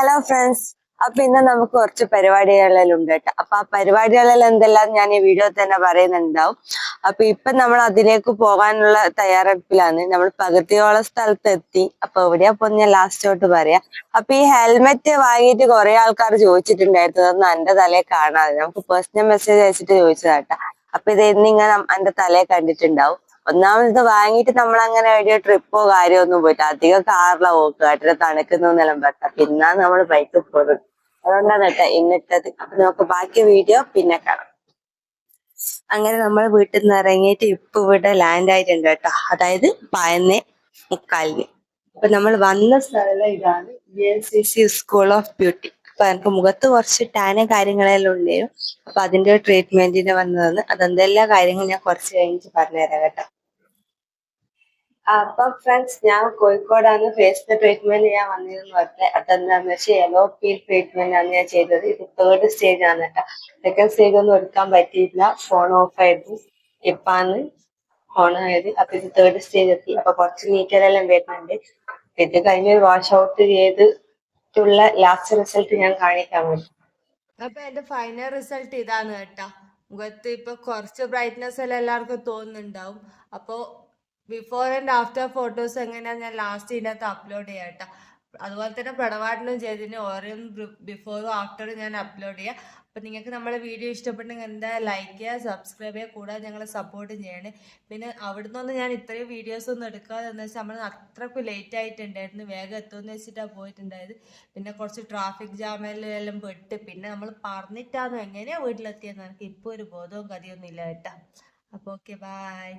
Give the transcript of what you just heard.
Hello friends അപ്പൊ ഇന്ന് നമുക്ക് കുറച്ച് പരിപാടികളെല്ലാം ഉണ്ട് കേട്ടോ. അപ്പൊ ആ പരിപാടികളെല്ലാം എന്തെല്ലാം ഞാൻ ഈ വീഡിയോ തന്നെ പറയുന്നുണ്ടാവും. അപ്പൊ ഇപ്പൊ നമ്മൾ അതിലേക്ക് പോകാനുള്ള തയ്യാറെടുപ്പിലാണ്. നമ്മൾ പകുതിയോളം സ്ഥലത്ത് എത്തി അപ്പൊ എവിടെയാ പോ ഞാൻ ലാസ്റ്റോട്ട് പറയാം. അപ്പൊ ഈ ഹെൽമെറ്റ് വാങ്ങിയിട്ട് കുറെ ആൾക്കാർ ചോദിച്ചിട്ടുണ്ടായിരുന്നു. അതൊന്നും എന്റെ തലയെ കാണാതെ. നമുക്ക് പേഴ്സണൽ മെസ്സേജ് അയച്ചിട്ട് ചോദിച്ചതാട്ടാ അപ്പൊ ഇത് എന്നിങ്ങനെ എന്റെ തലയെ കണ്ടിട്ടുണ്ടാവും. ഒന്നാമത് വാങ്ങിയിട്ട് നമ്മൾ അങ്ങനെ ഒരു ട്രിപ്പോ കാര്യമോ ഒന്നും പോയിട്ട് അധികം കാറിലാ പോക്ക്. അതിന്റെ തണുക്കുന്ന നിലം പറ്റാ പിന്നെ നമ്മൾ ബൈക്ക് പോകുന്നത് അതുകൊണ്ടാണ് കേട്ടോ ഇന്നിട്ടത്. അപ്പൊ നമുക്ക് ബാക്കി വീഡിയോ പിന്നെ കാണാം. അങ്ങനെ നമ്മൾ വീട്ടിൽ നിന്ന് ഇറങ്ങിയിട്ട് ഇപ്പൊ ഇവിടെ ലാൻഡ് ആയിട്ടുണ്ട് കേട്ടോ. അതായത് പയന്നെ മുക്കാലിന്. അപ്പൊ നമ്മൾ വന്ന സ്ഥലം ഇതാണ് B N C C school of beauty അപ്പൊ എനിക്ക് മുഖത്ത് കുറച്ച് ടാന കാര്യങ്ങളെല്ലാം ഉണ്ടായിരുന്നു അപ്പൊ അതിന്റെ ട്രീറ്റ്മെന്റിന് വന്നതാണ്. അതെന്തെല്ലാം കാര്യങ്ങളും ഞാൻ കുറച്ച് കഴിഞ്ഞിട്ട് പറഞ്ഞുതരാം കേട്ടോ. അപ്പൊ ഫ്രണ്ട്സ് ഞാൻ കോഴിക്കോടാണ് ഫേസിന്റെ ട്രീറ്റ്മെന്റ് ചെയ്യാൻ വന്നിരുന്നു പറഞ്ഞത് അതെന്താന്ന് വെച്ചാൽ യെല്ലോ പീൽ ട്രീറ്റ്മെന്റ് ആണ് ഞാൻ ചെയ്തത്. ഇത് തേർഡ് സ്റ്റേജ് ആണ് കേട്ടോ. സെക്കൻഡ് സ്റ്റേജ് ഒന്നും എടുക്കാൻ പറ്റിയില്ല. ഫോൺ ഓഫ് ആയിരുന്നു. ഇപ്പാണ് ഓൺ ആയത്. അപ്പൊ ഇത് തേർഡ് സ്റ്റേജ് എത്തി. അപ്പൊ കുറച്ച് നീറ്റലെല്ലാം വരുന്നുണ്ട്. ഇത് കഴിഞ്ഞ് വാഷ് ഔട്ട് ചെയ്തിട്ടുള്ള ലാസ്റ്റ് റിസൾട്ട് ഞാൻ കാണിക്കാൻ വേണ്ടി അപ്പൊ എന്റെ ഫൈനൽ റിസൾട്ട് ഇതാണ് കേട്ടോ. മുഖത്ത് ഇപ്പൊ കുറച്ച് ബ്രൈറ്റ്നെസ് എല്ലാം എല്ലാവർക്കും തോന്നുന്നുണ്ടാവും. അപ്പോ ബിഫോർ ആൻഡ് ആഫ്റ്റർ ഫോട്ടോസ് എങ്ങനെയാ ഞാൻ ലാസ്റ്റ് ഇതിനകത്ത് അപ്ലോഡ് ചെയ്യാം കേട്ടോ അതുപോലെ തന്നെ പ്രടവാട്ടിലും ചെയ്തതിന് ഓരോ ബിഫോറും ആഫ്റ്ററും ഞാൻ അപ്ലോഡ് ചെയ്യാം. അപ്പൊ നിങ്ങൾക്ക് നമ്മുടെ വീഡിയോ ഇഷ്ടപ്പെട്ടെങ്കിൽ എന്താ ലൈക്ക് ചെയ്യുക സബ്സ്ക്രൈബ് ചെയ്യുക കൂടാതെ ഞങ്ങളെ സപ്പോർട്ട് ചെയ്യണേ. പിന്നെ അവിടുന്ന് ഒന്ന് ഞാൻ ഇത്രയും വീഡിയോസ് ഒന്നും എടുക്കാതെ വെച്ചാൽ നമ്മൾ അത്രക്കും ലേറ്റ് ആയിട്ടുണ്ടായിരുന്നു. വേഗം എത്തുമെന്ന് വെച്ചിട്ടാണ് പോയിട്ടുണ്ടായത്. പിന്നെ കുറച്ച് ട്രാഫിക് ജാമിലെല്ലാം പെട്ട്. പിന്നെ നമ്മൾ പറഞ്ഞിട്ടാണ് എങ്ങനെയാ വീട്ടിലെത്തിയെന്ന്. എനിക്ക് ഇപ്പോൾ ഒരു ബോധവും കഥയൊന്നും ഇല്ല കേട്ടോ. അപ്പോൾ ഓക്കെ ബായ്